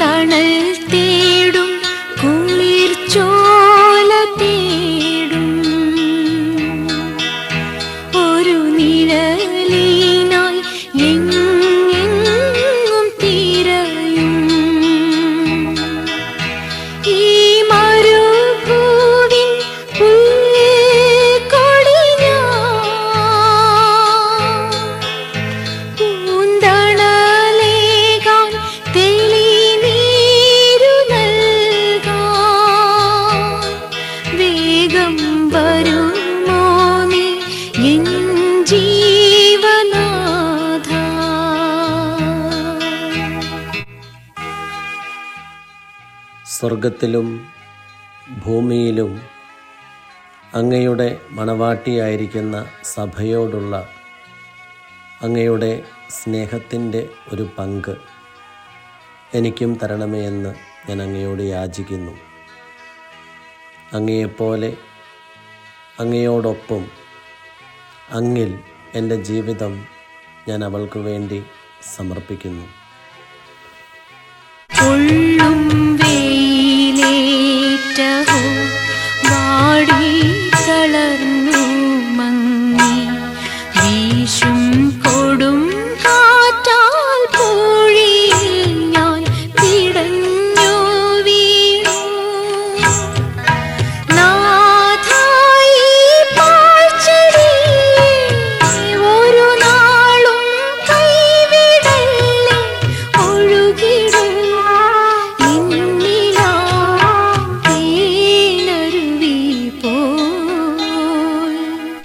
தணல் സ്വർഗത്തിലും ഭൂമിയിലും അങ്ങയുടെ മണവാട്ടിയായിരിക്കുന്ന സഭയോടുള്ള അങ്ങയുടെ സ്നേഹത്തിന്റെ ഒരു പങ്ക് എനിക്കും തരണമേ എന്ന് ഞാൻ അങ്ങയോട് യാചിക്കുന്നു. അങ്ങയെപ്പോലെ അങ്ങയോടൊപ്പം. അങ്ങിൽ എന്റെ ജീവിതം ഞാൻ അവൾക്ക് വേണ്ടി സമർപ്പിക്കുന്നു ും. കൊടും